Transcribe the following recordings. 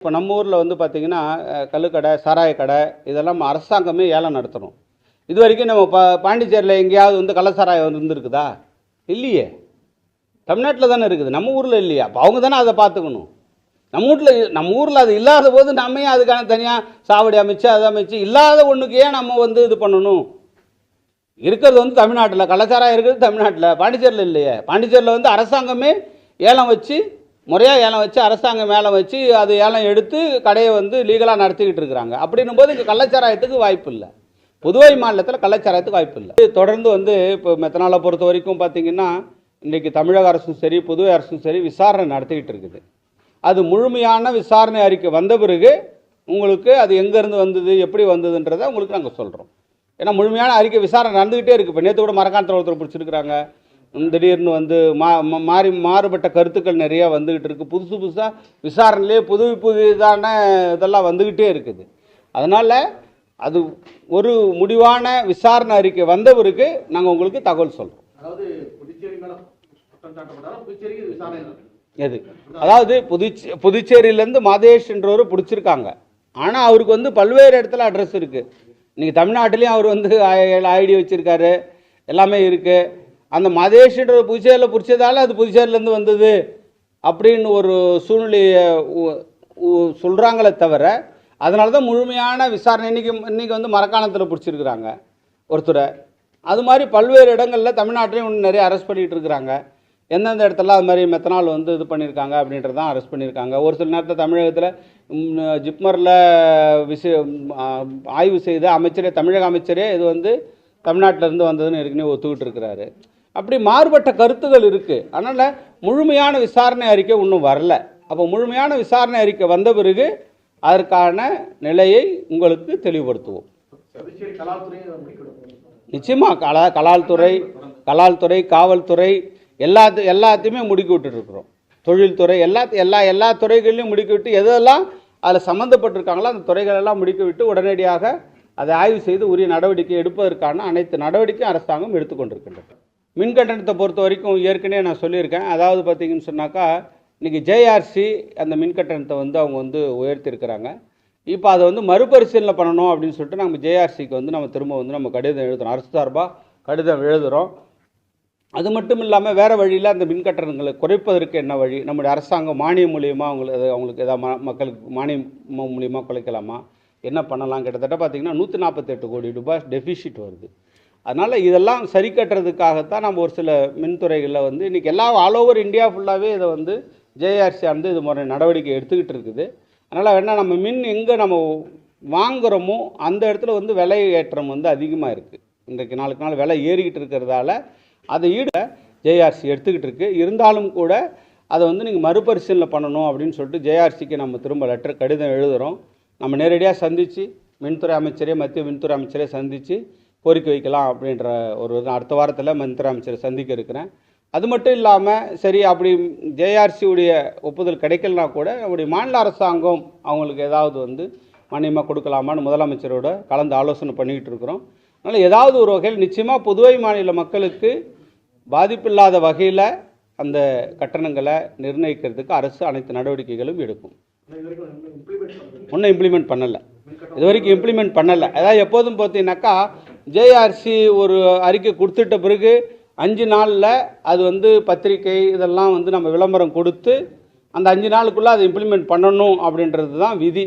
இப்போ நம்ம ஊரில் வந்து பார்த்திங்கன்னா கல்லுக்கடை சாராய கடை இதெல்லாம் அரசாங்கமே ஏலம் நடத்தணும். இது வரைக்கும் நம்ம பா பாண்டிச்சேரியில் எங்கேயாவது வந்து கள்ளசாராயம் இருந்திருக்குதா? இல்லையே. தமிழ்நாட்டில் தானே இருக்குது. நம்ம ஊரில் இல்லையா? அப்போ அவங்க தானே அதை பார்த்துக்கணும். நம்ம வீட்டில் நம்ம ஊரில் அது இல்லாத போது நம்ம ஏன் அதுக்கான தனியாக சாவடி அமைச்சு அதை அமைச்சு இல்லாத ஒன்றுக்கு ஏன் நம்ம வந்து இது பண்ணணும்? இருக்கிறது வந்து தமிழ்நாட்டில். கள்ளச்சாராயம் இருக்கிறது தமிழ்நாட்டில். பாண்டிச்சேரியில் இல்லையே. பாண்டிச்சேரியில் வந்து அரசாங்கமே ஏலம் வச்சு முறையாக ஏலம் வச்சு அரசாங்கம் மேலே வச்சு அது ஏலம் எடுத்து கடையை வந்து லீகலாக நடத்திக்கிட்டு இருக்கிறாங்க. அப்படின்னும் போது இங்கே கள்ளச்சாராயத்துக்கு வாய்ப்பு இல்லை புதுவை மாநிலத்தில் கள்ளச்சாராயத்துக்கு வாய்ப்பு இல்லை தொடர்ந்து வந்து இப்போ மெத்தனாலை பொறுத்த வரைக்கும் பார்த்தீங்கன்னா இன்றைக்கி தமிழக அரசும் சரி புதுவை அரசும் சரி விசாரணை நடத்திக்கிட்டு இருக்குது. அது முழுமையான விசாரணை அறிக்கை வந்த பிறகு உங்களுக்கு அது எங்கேருந்து வந்தது எப்படி வந்ததுன்றதை உங்களுக்கு நாங்கள் சொல்கிறோம் ஏன்னா முழுமையான அறிக்கை விசாரணை நடந்துக்கிட்டே இருக்குது இப்போ நேற்று கூட மரக்காணத்தில் ஒருத்தர் பிடிச்சிருக்கிறாங்க. திடீர்னு வந்து மா மாறி மாறுபட்ட கருத்துக்கள் நிறையா வந்துக்கிட்டு இருக்குது புதுசு புதுசாக விசாரணையிலே புது புதிதான இதெல்லாம் வந்துக்கிட்டே இருக்குது. அதனால் அது ஒரு முடிவான விசாரணை அறிக்கை வந்த பிறகு நாங்கள் உங்களுக்கு தகவல் சொல்கிறோம் எது? அதாவது புதுச்சே புதுச்சேரியிலேருந்து மாதேஷ்ன்றவர் பிடிச்சிருக்காங்க. ஆனால் அவருக்கு வந்து பல்வேறு இடத்துல அட்ரஸ் இருக்குது இன்றைக்கி தமிழ்நாட்டிலையும் அவர் வந்து ஐடி வச்சுருக்காரு. எல்லாமே இருக்குது அந்த மதேஷ்ன்ற புதுச்சேரியில் பிடிச்சதால அது புதுச்சேரியிலேருந்து வந்தது அப்படின்னு ஒரு சூழ்நிலையை சொல்கிறாங்களே தவிர அதனால தான் முழுமையான விசாரணை இன்றைக்கி இன்றைக்கி வந்து மரக்காணத்தில் பிடிச்சிருக்கிறாங்க ஒருத்தரை. அது மாதிரி பல்வேறு இடங்களில் தமிழ்நாட்டிலையும் இன்னும் நிறைய அரெஸ்ட் பண்ணிகிட்டு இருக்கிறாங்க. எந்தெந்த இடத்துல அது மாதிரி மெத்தனால் வந்து இது பண்ணியிருக்காங்க அப்படின்றதான் அரெஸ்ட் பண்ணியிருக்காங்க. ஒரு சில நேரத்தில் தமிழகத்தில் ஜிப்மரில் விச ஆய்வு செய்த அமைச்சரே தமிழக அமைச்சரே இது வந்து தமிழ்நாட்டிலேருந்து வந்ததுன்னு ஏற்கனவே ஒத்துக்கிட்டு இருக்கிறாரு. அப்படி மாறுபட்ட கருத்துகள் இருக்குது அதனால் முழுமையான விசாரணை அறிக்கை இன்னும் வரல. அப்போ முழுமையான விசாரணை அறிக்கை வந்த பிறகு அதற்கான நிலையை உங்களுக்கு தெளிவுபடுத்துவோம். நிச்சயமாக கலா கலால்துறை கலால்துறை காவல்துறை எல்லாத்து எல்லாத்தையுமே முடுக்கி விட்டுருக்குறோம் தொழில்துறை எல்லா எல்லா எல்லா துறைகளையும் முடுக்கி விட்டு எதெல்லாம் அதில் சம்மந்தப்பட்டிருக்காங்களோ அந்த துறைகளெல்லாம் முடுக்கி விட்டு உடனடியாக அதை ஆய்வு செய்து உரிய நடவடிக்கை எடுப்பதற்கான அனைத்து நடவடிக்கையும் அரசாங்கம் எடுத்துக்கொண்டிருக்கின்றது. மின் கட்டணத்தை பொறுத்த வரைக்கும் ஏற்கனவே நான் சொல்லியிருக்கேன். அதாவது பார்த்தீங்கன்னு சொன்னாக்கா இன்றைக்கி ஜேஆர்சி அந்த மின் கட்டணத்தை வந்து அவங்க வந்து உயர்த்தியிருக்கிறாங்க. இப்போ அதை வந்து மறுபரிசீலனை பண்ணணும் அப்படின்னு சொல்லிட்டு நம்ம ஜேஆர்சிக்கு வந்து நம்ம திரும்ப வந்து நம்ம கடிதம் எழுதுறோம். அரசு சார்பாக கடிதம் எழுதுகிறோம் அது மட்டும் இல்லாமல் வேறு வழியில் அந்த மின் கட்டணங்களை குறைப்பதற்கு என்ன வழி? நம்முடைய அரசாங்கம் மானியம் மூலியமாக அவங்களுக்கு அவங்களுக்கு எதாவது ம- மக்களுக்கு மானியம் மூலியமாக குறைக்கலாமா? என்ன பண்ணலாம்? கிட்டத்தட்ட பார்த்தீங்கன்னா நூற்றி நாற்பத்தெட்டு கோடி ரூபாய் டெஃபிஷிட் வருது. அதனால் இதெல்லாம் சரி கட்டுறதுக்காகத்தான் நம்ம ஒரு சில மின்துறைகளில் வந்து இன்றைக்கி எல்லா ஆல் ஓவர் இந்தியா ஃபுல்லாகவே இதை வந்து ஜேஆர்சி வந்து இது முறை நடவடிக்கை எடுத்துக்கிட்டு இருக்குது. அதனால் வேணால் நம்ம மின் எங்கே நம்ம வாங்குகிறோமோ அந்த இடத்துல வந்து விலை ஏற்றம் வந்து அதிகமாக இருக்குது இன்றைக்கு நாளுக்கு நாள் விலை ஏறிக்கிட்டு இருக்கிறதால அதை ஈட ஜேஆர்சி எடுத்துக்கிட்டு இருக்குது இருந்தாலும் கூட அதை வந்து நீங்கள் மறுபரிசீலனை பண்ணணும் அப்படின்னு சொல்லிட்டு ஜேஆர்சிக்கு நம்ம திரும்ப லெட்டர் கடிதம் எழுதுகிறோம் நம்ம நேரடியாக சந்தித்து மின்துறை அமைச்சரே மத்திய மின்துறை அமைச்சரே சந்தித்து கோரிக்கை வைக்கலாம் அப்படின்ற ஒரு இது. அடுத்த வாரத்தில் மந்திர அமைச்சரை சந்திக்க இருக்கிறேன். அது மட்டும் இல்லாமல் சரி அப்படி JRC உடைய ஒப்புதல் கிடைக்கலனா கூட நம்முடைய மாநில அரசாங்கம் அவங்களுக்கு ஏதாவது வந்து மானியமாக கொடுக்கலாமான்னு முதலமைச்சரோட கலந்து ஆலோசனை பண்ணிக்கிட்டு இருக்கிறோம். அதனால் ஏதாவது ஒரு வகையில் நிச்சயமாக புதுவை மாநில மக்களுக்கு பாதிப்பில்லாத வகையில் அந்த கட்டணங்களை நிர்ணயிக்கிறதுக்கு அரசு அனைத்து நடவடிக்கைகளும் எடுக்கும். ஒன்றும் இம்ப்ளிமெண்ட் பண்ணலை. இது வரைக்கும் இம்ப்ளிமெண்ட் பண்ணலை. அதாவது எப்போதும் பார்த்தீங்கன்னாக்கா ஜேஆர்சி ஒரு அறிக்கை கொடுத்துட்ட பிறகு அஞ்சு நாளில் அது வந்து பத்திரிக்கை இதெல்லாம் வந்து நம்ம விளம்பரம் கொடுத்து அந்த அஞ்சு நாளுக்குள்ளே அதை இம்ப்ளிமெண்ட் பண்ணணும் அப்படின்றது தான் விதி.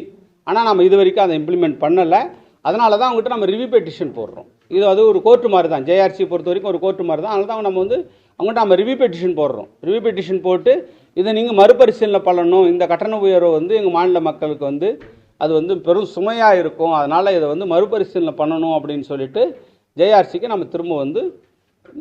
ஆனால் நம்ம இது வரைக்கும் அதை இம்ப்ளிமெண்ட் பண்ணலை. அதனால தான் அவங்ககிட்ட நம்ம ரிவ்யூ பெட்டிஷன் போடுறோம். இது அது ஒரு கோர்ட்டு மாதிரி தான். ஜேஆர்சி பொறுத்த வரைக்கும் ஒரு கோர்ட்டு மாதிரி தான். அதனால தான் நம்ம வந்து அவங்ககிட்ட நம்ம ரிவ்யூ பெட்டிஷன் போடுறோம். ரிவ்யூ பெட்டிஷன் போட்டு இதை நீங்கள் மறுபரிசீலனை பண்ணணும். இந்த கட்டண உயர்வை வந்து எங்கள் மாநில மக்களுக்கு வந்து அது வந்து பெரும் சுமையாக இருக்கும். அதனால் இதை வந்து மறுபரிசீலனை பண்ணணும் அப்படின்னு சொல்லிட்டு ஜேஆர்சிக்கு நம்ம திரும்ப வந்து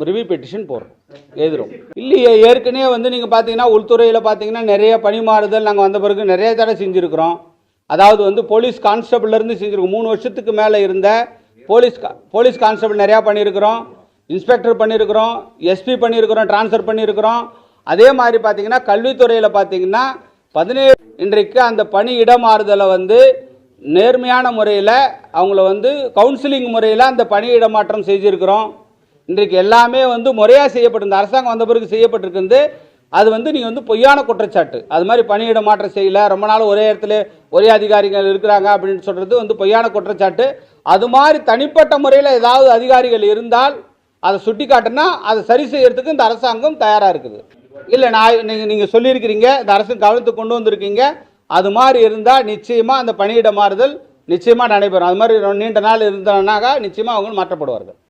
ரிவ்யூ பெட்டிஷன் போடுறோம். எழுதுறோம். இல்லையே ஏற்கனவே வந்து நீங்கள் பார்த்தீங்கன்னா உள்துறையில் பார்த்தீங்கன்னா நிறைய பணிமாறுதல் நாங்கள் வந்த பிறகு நிறைய தடவை செஞ்சுருக்கிறோம். அதாவது வந்து போலீஸ் கான்ஸ்டபிள்லேருந்து செஞ்சுருக்கோம். மூணு வருஷத்துக்கு மேலே இருந்த போலீஸ் கா- போலீஸ் கான்ஸ்டபிள் நிறையா பண்ணியிருக்கிறோம் இன்ஸ்பெக்டர் பண்ணியிருக்கிறோம் எஸ்பி பண்ணியிருக்கிறோம் ட்ரான்ஸ்ஃபர் பண்ணியிருக்கிறோம் அதே மாதிரி பார்த்தீங்கன்னா கல்வித்துறையில் பார்த்தீங்கன்னா பதினேழு இன்றைக்கு அந்த பணி இடமாறுதலை வந்து நேர்மையான முறையில் அவங்கள வந்து கவுன்சிலிங் முறையில் அந்த பணி இடமாற்றம் செஞ்சுருக்கிறோம். இன்றைக்கு எல்லாமே வந்து முறையாக செய்யப்பட்டிருந்த அரசாங்கம் வந்த பிறகு செய்யப்பட்டிருக்குது அது வந்து நீங்கள் வந்து பொய்யான குற்றச்சாட்டு. அது மாதிரி பணியிட மாற்றம் செய்யல ரொம்ப நாள் ஒரே இடத்துல ஒரே அதிகாரிகள் இருக்கிறாங்க அப்படின்னு சொல்கிறது வந்து பொய்யான குற்றச்சாட்டு. அது மாதிரி தனிப்பட்ட முறையில் ஏதாவது அதிகாரிகள் இருந்தால் அதை சுட்டி காட்டுனா அதை சரி செய்யறதுக்கு இந்த அரசாங்கம் தயாராக இருக்குது. இல்லை நான் நீங்கள் நீங்கள் சொல்லியிருக்கிறீங்க இந்த அரசு கவனத்துக்கு கொண்டு வந்திருக்கீங்க. அது மாதிரி இருந்தால் நிச்சயமாக அந்த பணியிட மாறுதல் நிச்சயமாக நடைபெறும். அது மாதிரி நீண்ட நாள் இருந்தாங்கனாக்கா நிச்சயமாக அவங்க மாற்றப்படுவார்கள்.